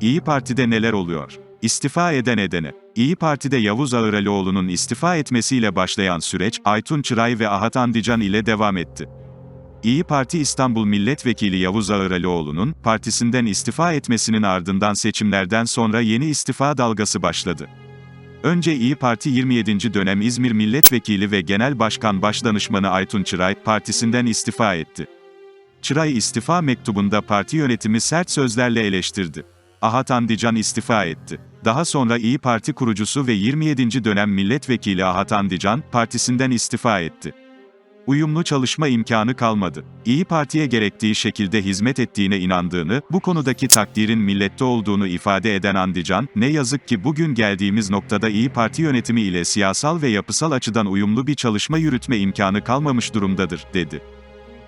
İyi Parti'de neler oluyor? İstifa eden edene. İyi Parti'de Yavuz Ağıralioğlu'nun istifa etmesiyle başlayan süreç, Aytun Çıray ve Ahat Andican ile devam etti. İyi Parti İstanbul Milletvekili Yavuz Ağıralioğlu'nun, partisinden istifa etmesinin ardından seçimlerden sonra yeni istifa dalgası başladı. Önce İyi Parti 27. dönem İzmir Milletvekili ve Genel Başkan Başdanışmanı Aytun Çıray, partisinden istifa etti. Çıray istifa mektubunda parti yönetimi sert sözlerle eleştirdi. Ahat Andican istifa etti. Daha sonra İyi Parti kurucusu ve 27. dönem milletvekili Ahat Andican, partisinden istifa etti. Uyumlu çalışma imkanı kalmadı. İyi Parti'ye gerektiği şekilde hizmet ettiğine inandığını, bu konudaki takdirin millette olduğunu ifade eden Andican, ne yazık ki bugün geldiğimiz noktada İyi Parti yönetimi ile siyasal ve yapısal açıdan uyumlu bir çalışma yürütme imkanı kalmamış durumdadır, dedi.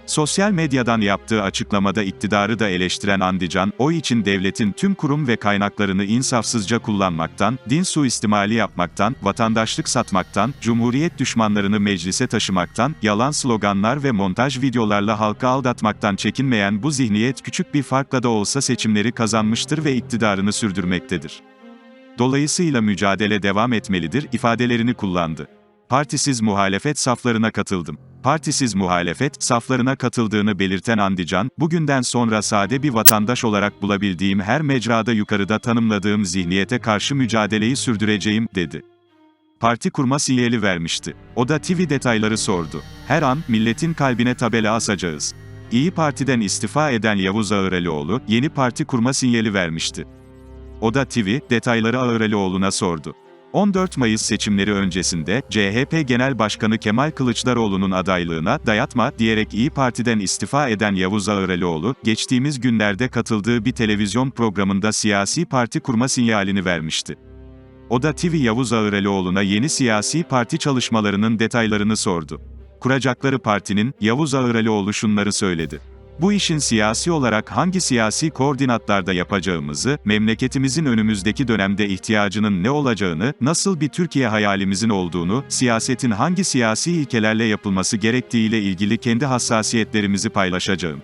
Sosyal medyadan yaptığı açıklamada iktidarı da eleştiren Andican, o için devletin tüm kurum ve kaynaklarını insafsızca kullanmaktan, din suistimali yapmaktan, vatandaşlık satmaktan, cumhuriyet düşmanlarını meclise taşımaktan, yalan sloganlar ve montaj videolarla halkı aldatmaktan çekinmeyen bu zihniyet küçük bir farkla da olsa seçimleri kazanmıştır ve iktidarını sürdürmektedir. Dolayısıyla mücadele devam etmelidir ifadelerini kullandı. Partisiz muhalefet saflarına katıldım. Partisiz muhalefet saflarına katıldığını belirten Andican, bugünden sonra sade bir vatandaş olarak bulabildiğim her mecrada yukarıda tanımladığım zihniyete karşı mücadeleyi sürdüreceğim, dedi. Parti kurma sinyali vermişti. O da TV detayları sordu. Her an, milletin kalbine tabela asacağız. İyi Parti'den istifa eden Yavuz Ağıralioğlu, yeni parti kurma sinyali vermişti. O da TV, detayları Ağıralioğlu'na sordu. 14 Mayıs seçimleri öncesinde, CHP Genel Başkanı Kemal Kılıçdaroğlu'nun adaylığına, dayatma, diyerek İyi Parti'den istifa eden Yavuz Ağıralioğlu, geçtiğimiz günlerde katıldığı bir televizyon programında siyasi parti kurma sinyalini vermişti. O da TV Yavuz Ağıralioğlu'na yeni siyasi parti çalışmalarının detaylarını sordu. Kuracakları partinin, Yavuz Ağıralioğlu şunları söyledi. Bu işin siyasi olarak hangi siyasi koordinatlarda yapacağımızı, memleketimizin önümüzdeki dönemde ihtiyacının ne olacağını, nasıl bir Türkiye hayalimizin olduğunu, siyasetin hangi siyasi ilkelerle yapılması gerektiğiyle ilgili kendi hassasiyetlerimizi paylaşacağım.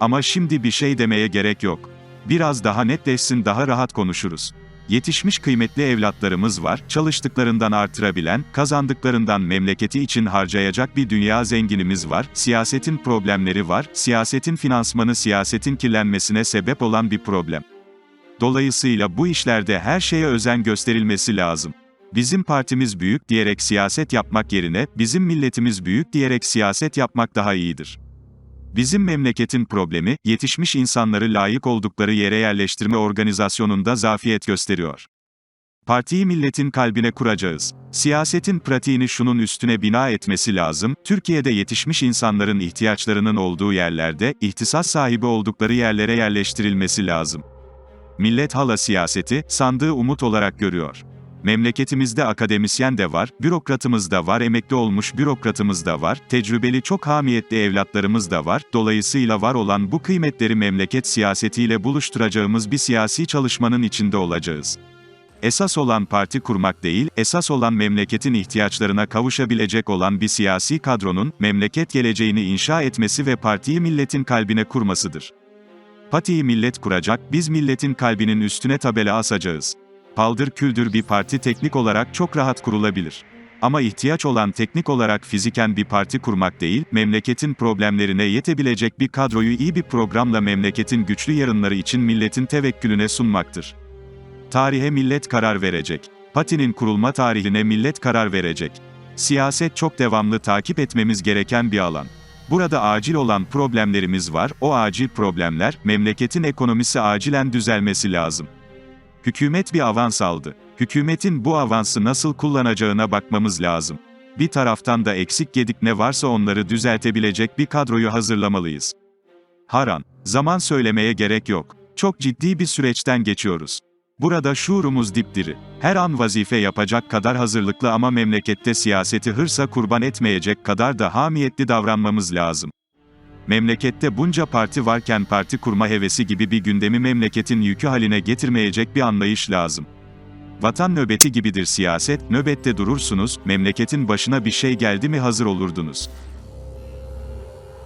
Ama şimdi bir şey demeye gerek yok. Biraz daha netleşsin daha rahat konuşuruz. Yetişmiş kıymetli evlatlarımız var, çalıştıklarından artırabilen, kazandıklarından memleketi için harcayacak bir dünya zenginimiz var, siyasetin problemleri var, siyasetin finansmanı siyasetin kirlenmesine sebep olan bir problem. Dolayısıyla bu işlerde her şeye özen gösterilmesi lazım. Bizim partimiz büyük diyerek siyaset yapmak yerine, bizim milletimiz büyük diyerek siyaset yapmak daha iyidir. Bizim memleketin problemi, yetişmiş insanları layık oldukları yere yerleştirme organizasyonunda zafiyet gösteriyor. Partiyi milletin kalbine kuracağız. Siyasetin pratiğini şunun üstüne bina etmesi lazım, Türkiye'de yetişmiş insanların ihtiyaçlarının olduğu yerlerde, ihtisas sahibi oldukları yerlere yerleştirilmesi lazım. Millet hala siyaseti, sandığı umut olarak görüyor. Memleketimizde akademisyen de var, bürokratımız da var, emekli olmuş bürokratımız da var, tecrübeli çok hamiyetli evlatlarımız da var, dolayısıyla var olan bu kıymetleri memleket siyasetiyle buluşturacağımız bir siyasi çalışmanın içinde olacağız. Esas olan parti kurmak değil, esas olan memleketin ihtiyaçlarına kavuşabilecek olan bir siyasi kadronun, memleket geleceğini inşa etmesi ve partiyi milletin kalbine kurmasıdır. Patiyi millet kuracak, biz milletin kalbinin üstüne tabela asacağız paldır küldür bir parti teknik olarak çok rahat kurulabilir. Ama ihtiyaç olan teknik olarak fiziken bir parti kurmak değil, memleketin problemlerine yetebilecek bir kadroyu iyi bir programla memleketin güçlü yarınları için milletin tevekkülüne sunmaktır. Tarihe millet karar verecek. Patinin kurulma tarihine millet karar verecek. Siyaset çok devamlı takip etmemiz gereken bir alan. Burada acil olan problemlerimiz var, o acil problemler, memleketin ekonomisi acilen düzelmesi lazım. Hükümet bir avans aldı. Hükümetin bu avansı nasıl kullanacağına bakmamız lazım. Bir taraftan da eksik gedik ne varsa onları düzeltebilecek bir kadroyu hazırlamalıyız. Haran, zaman söylemeye gerek yok. Çok ciddi bir süreçten geçiyoruz. Burada şuurumuz dipdiri. Her an vazife yapacak kadar hazırlıklı ama memlekette siyaseti hırsa kurban etmeyecek kadar da hamiyetli davranmamız lazım. Memlekette bunca parti varken parti kurma hevesi gibi bir gündemi memleketin yükü haline getirmeyecek bir anlayış lazım. Vatan nöbeti gibidir siyaset, nöbette durursunuz, memleketin başına bir şey geldi mi hazır olurdunuz.